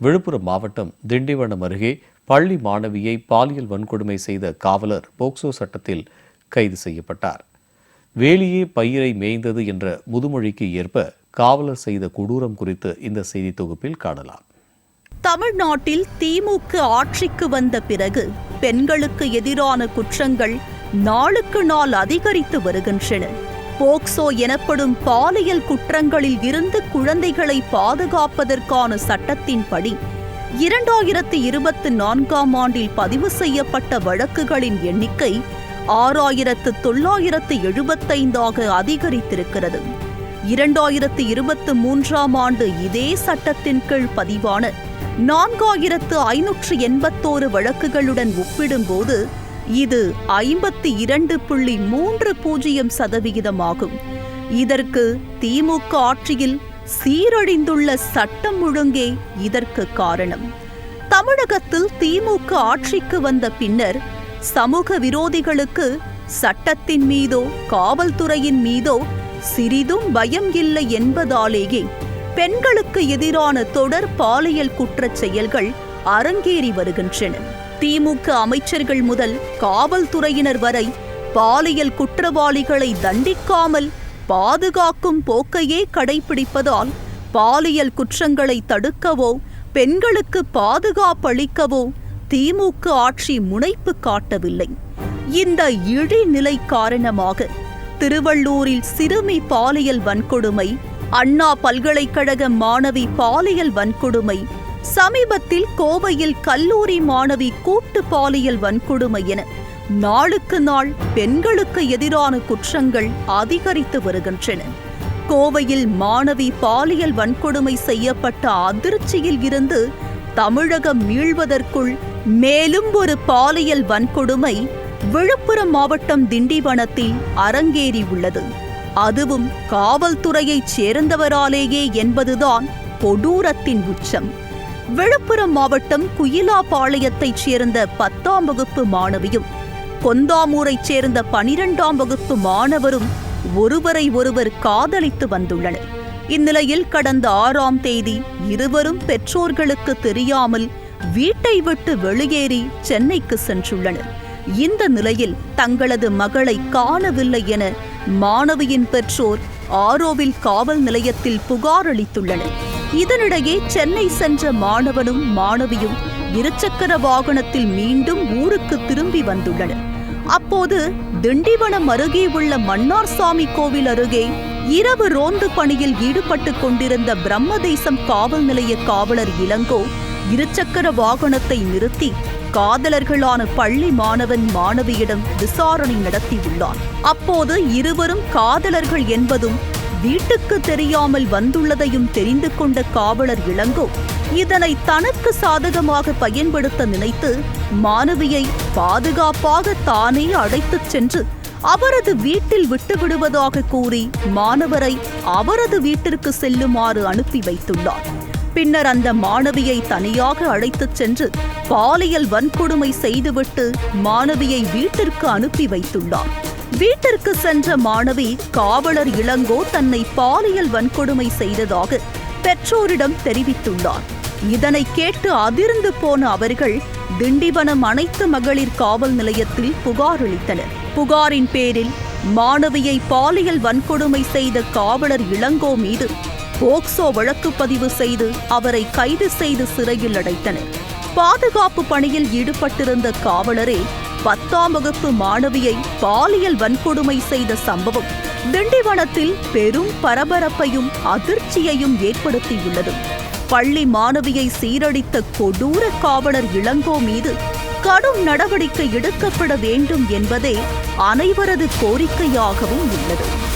விழுப்புரம் மாவட்டம் திண்டிவனம் அருகே பள்ளி மாணவியை பாலியல் வன்கொடுமை செய்த காவலர் போக்சோ சட்டத்தில் கைது செய்யப்பட்டார். வேலியே பயிரை மேய்ந்தது என்ற முதுமொழிக்கு ஏற்ப காவலர் செய்த கொடூரம் குறித்து இந்த செய்தி தொகுப்பில் காணலாம். தமிழ்நாட்டில் திமுக ஆட்சிக்கு வந்த பிறகு பெண்களுக்கு எதிரான குற்றங்கள் நாளுக்கு நாள் அதிகரித்து வருகின்றன. போக்சோ எனப்படும் பாலியல் குற்றங்களில் இருந்து குழந்தைகளை பாதுகாப்பதற்கான சட்டத்தின்படி இரண்டாயிரத்து இருபத்தி நான்காம் ஆண்டில் பதிவு செய்யப்பட்ட வழக்குகளின் எண்ணிக்கை ஆறாயிரத்து தொள்ளாயிரத்து எழுபத்தைந்தாக அதிகரித்திருக்கிறது. இரண்டாயிரத்து இருபத்து மூன்றாம் ஆண்டு இதே சட்டத்தின் கீழ் பதிவான நான்காயிரத்து ஐநூற்று எண்பத்தோரு வழக்குகளுடன் ஒப்பிடும்போது இது ஐம்பத்தி இரண்டு புள்ளி மூன்று பூஜ்ஜியம் சதவிகிதமாகும். இதற்கு திமுக ஆட்சியில் சீரழிந்துள்ள சட்டம் ஒழுங்கே இதற்கு காரணம். தமிழகத்தில் திமுக ஆட்சிக்கு வந்த பின்னர் சமூக விரோதிகளுக்கு சட்டத்தின் மீதோ காவல்துறையின் மீதோ சிறிதும் பயம் இல்லை என்பதாலேயே பெண்களுக்கு எதிரான தொடர் பாலியல் குற்றச் செயல்கள் அரங்கேறி வருகின்றன. திமுக அமைச்சர்கள் முதல் காவல்துறையினர் வரை பாலியல் குற்றவாளிகளை தண்டிக்காமல் பாதுகாக்கும் போக்கையே கடைபிடிப்பதால் பாலியல் குற்றங்களை தடுக்கவோ பெண்களுக்கு பாதுகாப்பளிக்கவோ திமுக ஆட்சி முனைப்பு காட்டவில்லை. இந்த இழிநிலை காரணமாக திருவள்ளூரில் சிறுமி பாலியல் வன்கொடுமை அண்ணா பல்கலைக்கழக மாணவி பாலியல் வன்கொடுமை சமீபத்தில் கோவையில் கல்லூரி மாணவி கூட்டு பாலியல் வன்கொடுமை என நாளுக்கு நாள் பெண்களுக்கு எதிரான குற்றங்கள் அதிகரித்து வருகின்றன. கோவையில் மாணவி பாலியல் வன்கொடுமை செய்யப்பட்ட அதிர்ச்சியில் இருந்து தமிழகம் மீள்வதற்குள் மேலும் ஒரு பாலியல் வன்கொடுமை விழுப்புரம் மாவட்டம் திண்டிவனத்தில் அரங்கேறி உள்ளது. அதுவும் காவல்துறையைச் சேர்ந்தவராலேயே என்பதுதான் கொடூரத்தின் உச்சம். விழுப்புரம் மாவட்டம் குயிலாபாளையத்தைச் சேர்ந்த பத்தாம் வகுப்பு மாணவியும் கொந்தாமூரைச் சேர்ந்த பனிரெண்டாம் வகுப்பு மாணவரும் ஒருவரை ஒருவர் காதலித்து வந்துள்ளனர். இந்நிலையில் கடந்த ஆறாம் தேதி இருவரும் பெற்றோர்களுக்கு தெரியாமல் வீட்டை விட்டு வெளியேறி சென்னைக்கு சென்றுள்ளனர். இந்த நிலையில் தங்களது மகளை காணவில்லை என மாணவியின் பெற்றோர் ஆரோவில் காவல் நிலையத்தில் புகார் அளித்துள்ளனர். இதனிடையே சென்னை சென்ற மாணவனும் மாணவியும் இருசக்கர வாகனத்தில் மீண்டும் ஊருக்கு திரும்பி வந்துள்ளனர். அப்போது திண்டிவனம் அருகே உள்ள மன்னார்சாமி கோவில் அருகே இரவு ரோந்து பணியில் ஈடுபட்டு கொண்டிருந்த பிரம்மதேசம் காவல் நிலைய காவலர் இளங்கோ இருசக்கர வாகனத்தை நிறுத்தி காதலர்களான பள்ளி மாணவன் மாணவியிடம் விசாரணை நடத்தியுள்ளார் அப்போது இருவரும் காதலர்கள் என்பதும் வீட்டுக்கு தெரியாமல் வந்துள்ளதையும் தெரிந்து கொண்ட காவலர் இளங்கோ இதனை தனக்கு சாதகமாக பயன்படுத்த நினைத்து மாணவியை பாதுகாப்பாக தானே அழைத்துச் சென்று அவரது வீட்டில் விட்டுவிடுவதாக கூறி மாணவரை அவரது வீட்டிற்கு செல்லுமாறு அனுப்பி வைத்துள்ளார். பின்னர் அந்த மாணவியை தனியாக அழைத்துச் சென்று பாலியல் வன்கொடுமை செய்துவிட்டு மாணவியை வீட்டிற்கு அனுப்பி வைத்துள்ளார். வீட்டிற்கு சென்ற மாணவி காவலர் இளங்கோ தன்னை பாலியல் வன்கொடுமை செய்ததாக பெற்றோரிடம் தெரிவித்துள்ளார். இதனை கேட்டு அதிர்ந்து போன அவர்கள் திண்டிவனம் அனைத்து மகளிர் காவல் நிலையத்தில் புகார் அளித்தனர். புகாரின் பேரில் மாணவியை பாலியல் வன்கொடுமை செய்த காவலர் இளங்கோ மீது போக்சோ வழக்கு பதிவு செய்து அவரை கைது செய்து சிறையில் அடைத்தனர். பாதுகாப்பு பணியில் ஈடுபட்டிருந்த காவலரே பத்தாம் வகுப்பு மாணவியை பாலியல் வன்கொடுமை செய்த சம்பவம் திண்டிவனத்தில் பெரும் பரபரப்பையும் அதிர்ச்சியையும் ஏற்படுத்தியுள்ளது. பள்ளி மாணவியை சீரழித்த கொடூர காவலர் இளங்கோ மீது கடும் நடவடிக்கை எடுக்கப்பட வேண்டும் என்பதே அனைவரது கோரிக்கையாகவும் உள்ளது.